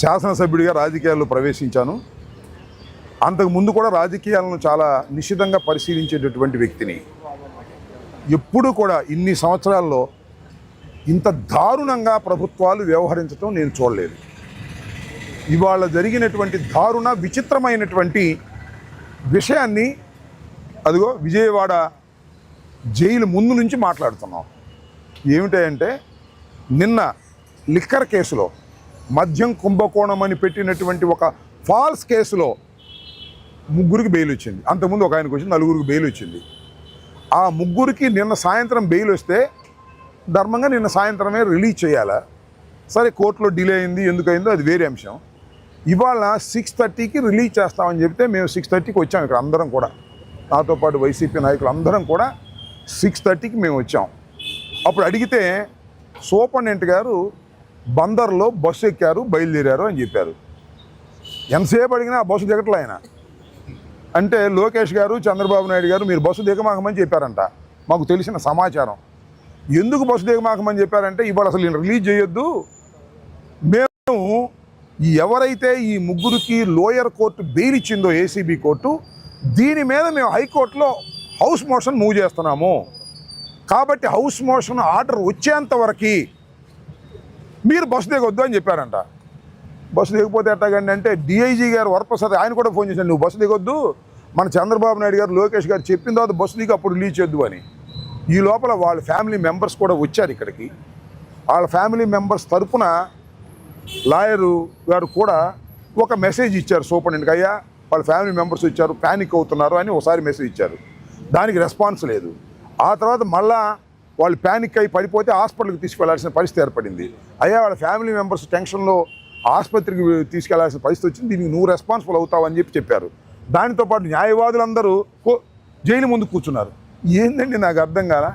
శాసనసభ్యుడిగా రాజకీయాల్లో ప్రవేశించాను. అంతకు ముందు కూడా రాజకీయాలను చాలా నిశ్చితంగా పరిశీలించేటటువంటి వ్యక్తిని. ఎప్పుడూ కూడా ఇన్ని సంవత్సరాల్లో ఇంత దారుణంగా ప్రభుత్వాలు వ్యవహరించడం నేను చూడలేదు. ఇవాళ జరిగినటువంటి దారుణ విచిత్రమైనటువంటి విషయాన్ని అదిగో విజయవాడ జైలు ముందు నుంచి మాట్లాడుతున్నాం. ఏమిటంటే నిన్న లిక్కర్ కేసులో మద్యం కుంభకోణం అని పెట్టినటువంటి ఒక ఫాల్స్ కేసులో ముగ్గురికి బెయిల్ వచ్చింది. అంతకుముందు ఒక ఆయనకు వచ్చింది నలుగురికి బెయిల్ వచ్చింది. ఆ ముగ్గురికి నిన్న సాయంత్రం బెయిల్ వస్తే ధర్మంగా నిన్న సాయంత్రమే రిలీజ్ చేయాలా? సరే కోర్టులో డిలే అయింది ఎందుకైందో అది వేరే అంశం. ఇవాళ సిక్స్ థర్టీకి రిలీజ్ చేస్తామని చెప్తే మేము సిక్స్ థర్టీకి వచ్చాం ఇక్కడ అందరం కూడా. నాతో పాటు వైసీపీ నాయకులు అందరం కూడా సిక్స్ థర్టీకి మేము వచ్చాం. అప్పుడు అడిగితే సూపరింటెండెంట్ గారు బందర్లో బస్సు ఎక్కారు బయలుదేరారు అని చెప్పారు. ఎంతసేపు అడిగినా ఆ బస్సు దిగట్లే ఆయన. అంటే లోకేష్ గారు చంద్రబాబు నాయుడు గారు మీరు బస్సు దిగమాకమని చెప్పారంట. మాకు తెలిసిన సమాచారం. ఎందుకు బస్సు దిగమాకమని చెప్పారంటే ఇవాళ అసలు ఈయన రిలీజ్ చేయొద్దు. మేము ఎవరైతే ఈ ముగ్గురికి లోయర్ కోర్టు బెయిల్ ఇచ్చిందో ఏసీబీ కోర్టు దీని మీద మేము హైకోర్టులో హౌస్ మోషన్ మూవ్ చేస్తున్నాము. కాబట్టి హౌస్ మోషన్ ఆర్డర్ వచ్చేంత వరకు మీరు బస్సు దిగొద్దు అని చెప్పారంట. బస్సు దిగిపోతే ఎట్టాగండి అంటే డిఐజీ గారు వరప్రసాద్ ఆయన కూడా ఫోన్ చేశాను నువ్వు బస్సు దిగొద్దు. మన చంద్రబాబు నాయుడు గారు లోకేష్ గారు చెప్పిన తర్వాత బస్సు దిగి అప్పుడు రిలీజ్ చేద్దు అని. ఈ లోపల వాళ్ళ ఫ్యామిలీ మెంబర్స్ కూడా వచ్చారు ఇక్కడికి. వాళ్ళ ఫ్యామిలీ మెంబర్స్ తరఫున లాయరు గారు కూడా ఒక మెసేజ్ ఇచ్చారు సూపరింటెండెంట్కి అయ్యా వాళ్ళ ఫ్యామిలీ మెంబర్స్ వచ్చారు ప్యానిక్ అవుతున్నారు అని ఒకసారి మెసేజ్ ఇచ్చారు. దానికి రెస్పాన్స్ లేదు. ఆ తర్వాత మళ్ళా వాళ్ళు ప్యానిక్ అయి పడిపోతే హాస్పిటల్కి తీసుకెళ్ళాల్సిన పరిస్థితి ఏర్పడింది. అయ్యా వాళ్ళ ఫ్యామిలీ మెంబర్స్ టెన్షన్లో ఆసుపత్రికి తీసుకెళ్ళాల్సిన పరిస్థితి వచ్చింది. దీనికి నువ్వు రెస్పాన్సిబుల్ అవుతావు అని చెప్పి చెప్పారు. దానితో పాటు న్యాయవాదులందరూ కో- జైలు ముందు కూర్చున్నారు. ఏందండి నాకు అర్థం కాదా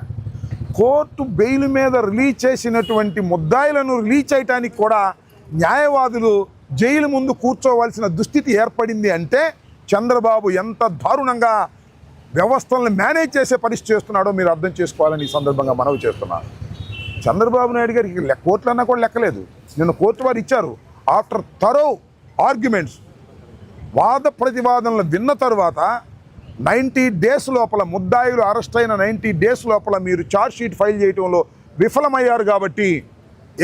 కోర్టు బెయిల్ మీద రిలీజ్ చేసినటువంటి ముద్దాయిలను రిలీజ్ చేయడానికి కూడా న్యాయవాదులు జైలు ముందు కూర్చోవలసిన దుస్థితి ఏర్పడింది అంటే చంద్రబాబు ఎంత దారుణంగా వ్యవస్థలను మేనేజ్ చేసే పరిస్థితి చేస్తున్నాడో మీరు అర్థం చేసుకోవాలని ఈ సందర్భంగా మనవి చేస్తున్నాను చంద్రబాబు నాయుడు గారికి కోర్టులన్నా కూడా లెక్కలేదు. నిన్న కోర్టు వారు ఇచ్చారు. After thorough arguments. వాద ప్రతివాదనలు విన్న తరువాత నైంటీ డేస్ లోపల ముద్దాయిలు అరెస్ట్ అయిన నైంటీ డేస్ లోపల మీరు ఛార్జ్ షీట్ ఫైల్ చేయడంలో విఫలమయ్యారు కాబట్టి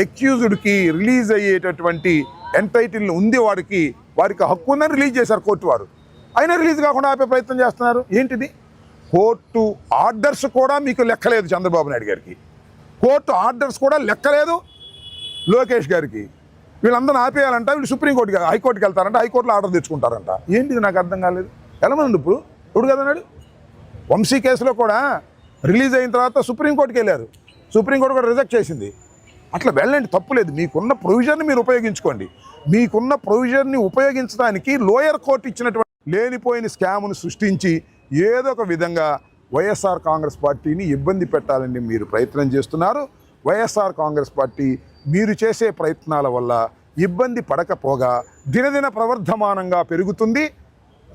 ఎక్యూజ్డ్కి రిలీజ్ అయ్యేటటువంటి ఎంటైటిల్ ఉంది వారికి వారికి హక్కు ఉందని రిలీజ్ చేశారు కోర్టు వారు. అయినా రిలీజ్ కాకుండా ఆపే ప్రయత్నం చేస్తున్నారు. ఏంటిది? కోర్టు ఆర్డర్స్ కూడా మీకు లెక్కలేదు చంద్రబాబు నాయుడు గారికి. కోర్టు ఆర్డర్స్ కూడా లెక్కలేదు లోకేష్ గారికి. వీళ్ళందరూ ఆపేయాలంట వీళ్ళు సుప్రీంకోర్టుకి హైకోర్టుకి వెళ్తారంట హైకోర్టులో ఆర్డర్ తెచ్చుకుంటారంట. ఏంటిది నాకు అర్థం కాలేదు. వెళ్ళమండి ఇప్పుడు? ఇప్పుడు కదన్నాడు వంశీ కేసులో కూడా రిలీజ్ అయిన తర్వాత సుప్రీంకోర్టుకి వెళ్ళారు. సుప్రీంకోర్టు కూడా రిజెక్ట్ చేసింది. అట్లా వెళ్ళండి తప్పులేదు మీకున్న ప్రొవిజన్ని మీరు ఉపయోగించుకోండి. మీకున్న ప్రొవిజన్ని ఉపయోగించడానికి లోయర్ కోర్టు ఇచ్చినటువంటి లేనిపోయిన స్కామ్ను సృష్టించి ఏదో ఒక విధంగా వైఎస్ఆర్ కాంగ్రెస్ పార్టీని ఇబ్బంది పెట్టాలని మీరు ప్రయత్నం చేస్తున్నారు. వైఎస్ఆర్ కాంగ్రెస్ పార్టీ మీరు చేసే ప్రయత్నాల వల్ల ఇబ్బంది పడకపోగా దినదిన ప్రవర్ధమానంగా పెరుగుతుంది.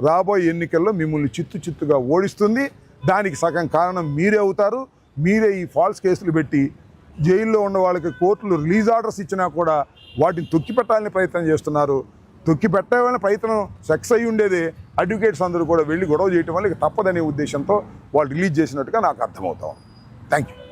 రాబోయే ఎన్నికల్లో మిమ్మల్ని చిత్తు చిత్తుగా ఓడిస్తుంది. దానికి సగం కారణం మీరే అవుతారు. మీరే ఈ ఫాల్స్ కేసులు పెట్టి జైల్లో ఉన్న వాళ్ళకి కోర్టులు రిలీజ్ ఆర్డర్స్ ఇచ్చినా కూడా వాటిని తొక్కిపెట్టాలని ప్రయత్నం చేస్తున్నారు. తొక్కి పెట్టాలని ప్రయత్నం సెక్స్ అయ్యి ఉండేది. అడ్వకేట్స్ అందరూ కూడా వెళ్ళి గొడవ చేయటం వల్ల ఇక తప్పదనే ఉద్దేశంతో వాళ్ళు రిలీజ్ చేసినట్టుగా నాకు అర్థమవుతాం థ్యాంక్ యూ